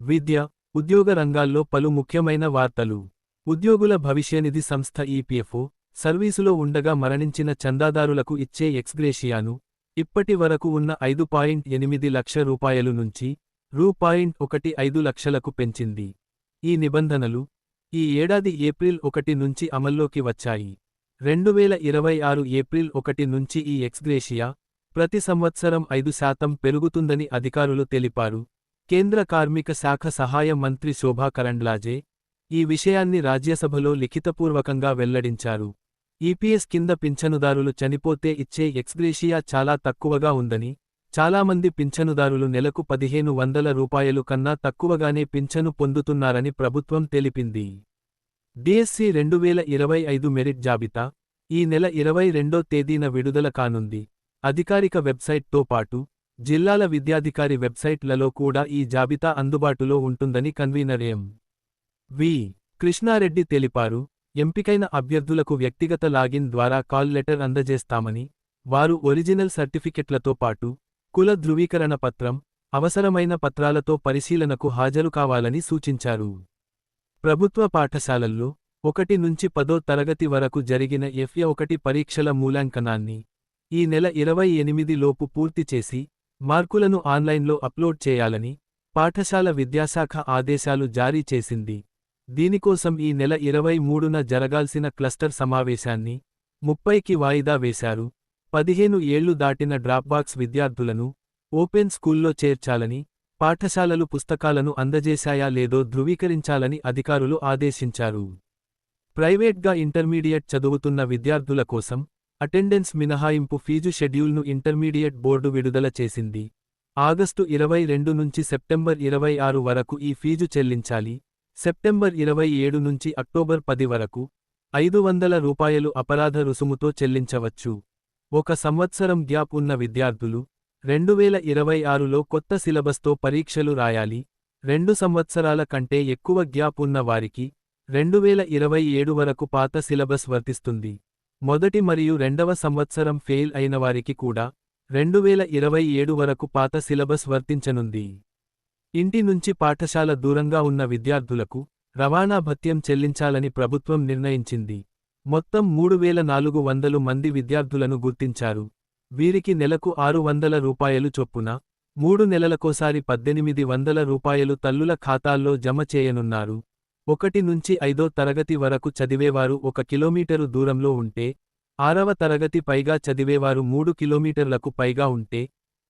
విద్య ఉద్యోగ రంగాల్లో పలు ముఖ్యమైన వార్తలు. ఉద్యోగుల భవిష్యనిధి సంస్థ ఈపీఎఫ్ఓ సర్వీసులో ఉండగా మరణించిన చందాదారులకు ఇచ్చే ఎక్స్గ్రేషియాను ఇప్పటి వరకు ఉన్న ఐదు పాయింట్ ఎనిమిది లక్ష రూపాయలు నుంచి రూ పాయింట్ ఒకటి ఐదు లక్షలకు పెంచింది. ఈ నిబంధనలు ఈ ఏడాది ఏప్రిల్ ఒకటి నుంచి అమల్లోకి వచ్చాయి. రెండు వేల ఇరవై ఆరు ఏప్రిల్ ఒకటి నుంచి ఈ ఎక్స్గ్రేషియా ప్రతి సంవత్సరం ఐదు శాతం పెరుగుతుందని అధికారులు తెలిపారు. కేంద్ర కార్మిక శాఖ సహాయ మంత్రి శోభా కరండ్లాజే ఈ విషయాన్ని రాజ్యసభలో లిఖితపూర్వకంగా వెల్లడించారు. ఈపీఎస్ కింద పింఛనుదారులు చనిపోతే ఇచ్చే ఎక్స్గ్రేషియా చాలా తక్కువగా ఉందని చాలామంది పింఛనుదారులు నెలకు పదిహేను వందల రూపాయలు కన్నా తక్కువగానే పింఛను పొందుతున్నారని ప్రభుత్వం తెలిపింది. డిఎస్సి రెండు వేల ఇరవై ఐదు మెరిట్ జాబితా ఈ నెల ఇరవై రెండో తేదీన విడుదల కానుంది. అధికారిక వెబ్సైట్తో పాటు జిల్లాల విద్యాధికారి వెబ్సైట్లలో కూడా ఈ జాబితా అందుబాటులో ఉంటుందని కన్వీనర్ ఎం. వి. కృష్ణారెడ్డి తెలిపారు. ఎంపికైన అభ్యర్థులకు వ్యక్తిగత లాగిన్ ద్వారా కాల్ లెటర్ అందజేస్తామని వారు ఒరిజినల్ సర్టిఫికెట్లతో పాటు కుల ధృవీకరణ పత్రం అవసరమైన పత్రాలతో పరిశీలనకు హాజరు కావాలని సూచించారు. ప్రభుత్వ పాఠశాలల్లో ఒకటి నుంచి పదో తరగతి వరకు జరిగిన ఎఫ్ఏ ఒకటి పరీక్షల మూల్యాంకనాన్ని ఈ నెల ఇరవై ఎనిమిది లోపు పూర్తి చేసి మార్కులను ఆన్లైన్లో అప్లోడ్ చేయాలని పాఠశాల విద్యాశాఖ ఆదేశాలు జారీ చేసింది. దీనికోసం ఈ నెల ఇరవై మూడున జరగాల్సిన క్లస్టర్ సమావేశాన్ని ముప్పైకి వాయిదా వేశారు. పదిహేను ఏళ్ళు దాటిన డ్రాప్బాక్స్ విద్యార్థులను ఓపెన్ స్కూల్లో చేర్చాలని పాఠశాలలు పుస్తకాలను అందజేశాయా లేదో ధృవీకరించాలని అధికారులు ఆదేశించారు. ప్రైవేట్గా ఇంటర్మీడియట్ చదువుతున్న విద్యార్థుల కోసం అటెండెన్స్ మినహాయింపు ఫీజు షెడ్యూల్ను ఇంటర్మీడియట్ బోర్డు విడుదల చేసింది. ఆగస్టు ఇరవై రెండు నుంచి సెప్టెంబర్ ఇరవై ఆరు వరకు ఈ ఫీజు చెల్లించాలి. సెప్టెంబర్ ఇరవై ఏడు నుంచి అక్టోబర్ పది వరకు ఐదు వందల రూపాయలు అపరాధ రుసుముతో చెల్లించవచ్చు. ఒక సంవత్సరం గ్యాప్ ఉన్న విద్యార్థులు రెండు వేల ఇరవై ఆరులో కొత్త సిలబస్తో పరీక్షలు రాయాలి. రెండు సంవత్సరాల కంటే ఎక్కువ గ్యాప్ ఉన్న వారికి రెండు వేల ఇరవై ఏడు వరకు పాత సిలబస్ వర్తిస్తుంది. మొదటి మరియు రెండవ సంవత్సరం ఫెయిల్ అయిన వారికి కూడా రెండు వేల ఇరవై ఏడు వరకు పాత సిలబస్ వర్తించనుంది. ఇంటి నుంచి పాఠశాల దూరంగా ఉన్న విద్యార్థులకు రవాణా భత్యం చెల్లించాలని ప్రభుత్వం నిర్ణయించింది. మొత్తం మూడు వేల నాలుగు వందలు మంది విద్యార్థులను గుర్తించారు. వీరికి నెలకు ఆరు వందల రూపాయలు చొప్పున మూడు నెలలకోసారి పద్దెనిమిది వందల రూపాయలు తల్లుల ఖాతాల్లో జమ చేయనున్నారు. ఒకటి నుంచి ఐదో తరగతి వరకు చదివేవారు ఒక కిలోమీటరు దూరంలో ఉంటే ఆరవ తరగతి పైగా చదివేవారు మూడు కిలోమీటర్లకు పైగా ఉంటే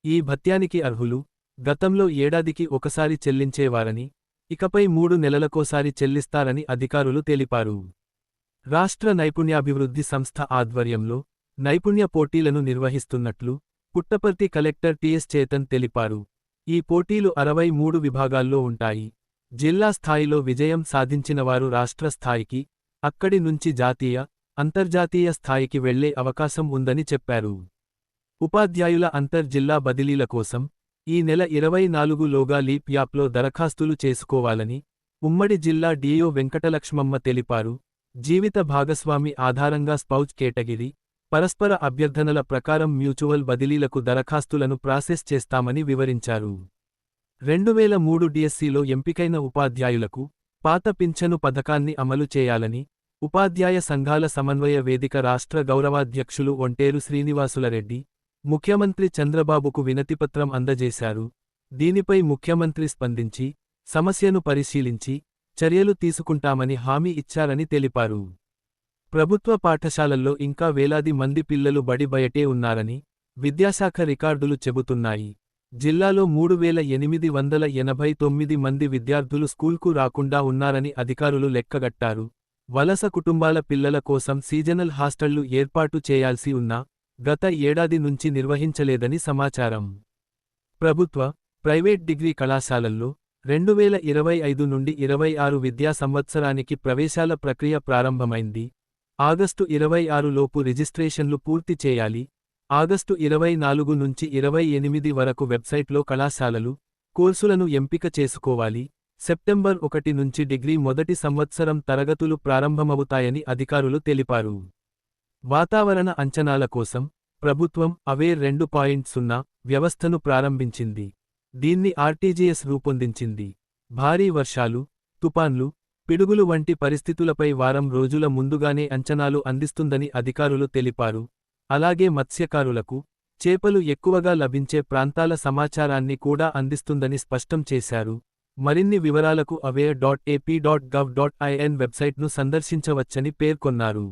ఈ భత్యానికి అర్హులు. గతంలో ఏడాదికి ఒకసారి చెల్లించేవారని ఇకపై మూడు నెలలకోసారి చెల్లిస్తారని అధికారులు తెలిపారు. రాష్ట్ర నైపుణ్యాభివృద్ధి సంస్థ ఆధ్వర్యంలో నైపుణ్య పోటీలను నిర్వహిస్తున్నట్లు పుట్టపర్తి కలెక్టర్ టిఎస్ చేతన్ తెలిపారు. ఈ పోటీలు అరవై మూడు విభాగాల్లో ఉంటాయి. జిల్లా స్థాయిలో విజయం సాధించినవారు రాష్ట్ర స్థాయికి అక్కడి నుంచి జాతీయ అంతర్జాతీయ స్థాయికి వెళ్ళే అవకాశం ఉందని చెప్పారు. ఉపాధ్యాయుల అంతర్జిల్లా బదిలీల కోసం ఈ నెల ఇరవై నాలుగులోగా లీప్ యాప్లో దరఖాస్తులు చేసుకోవాలని ఉమ్మడి జిల్లా డియో వెంకటలక్ష్మమ్మ తెలిపారు. జీవిత భాగస్వామి ఆధారంగా స్పౌచ్ కేటగిరీ పరస్పర అభ్యర్థనల ప్రకారం మ్యూచువల్ బదిలీలకు దరఖాస్తులను ప్రాసెస్ చేస్తామని వివరించారు. రెండు వేల మూడు డిఎస్సిలో ఎంపికైన ఉపాధ్యాయులకు పాత పింఛను పథకాన్ని అమలు చేయాలని ఉపాధ్యాయ సంఘాల సమన్వయ వేదిక రాష్ట్ర గౌరవాధ్యక్షులు ఒంటేరు శ్రీనివాసులరెడ్డి ముఖ్యమంత్రి చంద్రబాబుకు వినతిపత్రం అందజేశారు. దీనిపై ముఖ్యమంత్రి స్పందించి సమస్యను పరిశీలించి చర్యలు తీసుకుంటామని హామీ ఇచ్చారని తెలిపారు. ప్రభుత్వ పాఠశాలల్లో ఇంకా వేలాది మంది పిల్లలు బడి బయటే ఉన్నారని విద్యాశాఖ రికార్డులు చెబుతున్నాయి. జిల్లాలో మూడు వేల ఎనిమిది వందల ఎనభై తొమ్మిది మంది విద్యార్థులు స్కూల్కు రాకుండా ఉన్నారని అధికారులు లెక్కగట్టారు. వలస కుటుంబాల పిల్లల కోసం సీజనల్ హాస్టళ్ళు ఏర్పాటు చేయాల్సి ఉన్నా గత ఏడాది నుంచి నిర్వహించలేదని సమాచారం. ప్రభుత్వ ప్రైవేట్ డిగ్రీ కళాశాలల్లో రెండు వేల ఇరవై ఐదు నుండి ఇరవై ఆరు విద్యా సంవత్సరానికి ప్రవేశాల ప్రక్రియ ప్రారంభమైంది. ఆగస్టు ఇరవై ఆరులోపు రిజిస్ట్రేషన్లు పూర్తి చేయాలి ఆగస్టు ఇరవై నాలుగు నుంచి ఇరవై ఎనిమిది వరకు వెబ్సైట్లో కళాశాలలు కోర్సులను ఎంపిక చేసుకోవాలి. సెప్టెంబర్ ఒకటి నుంచి డిగ్రీ మొదటి సంవత్సరం తరగతులు ప్రారంభమవుతాయని అధికారులు తెలిపారు. వాతావరణ అంచనాల కోసం ప్రభుత్వం అవే రెండు పాయింట్ సున్నా వ్యవస్థను ప్రారంభించింది. దీన్ని ఆర్టీజీఎస్ రూపొందించింది. భారీ వర్షాలు తుపాన్లు పిడుగులు వంటి పరిస్థితులపై వారం రోజుల ముందుగానే అంచనాలు అందిస్తుందని అధికారులు తెలిపారు. అలాగే మత్స్యకారులకు చేపలు ఎక్కువగా లభించే ప్రాంతాల సమాచారాన్ని కూడా అందిస్తుందని స్పష్టం చేశారు. మరిన్ని వివరాలకు అవే dot AP dot gov dot IN వెబ్సైట్ను సందర్శించవచ్చని పేర్కొన్నారు.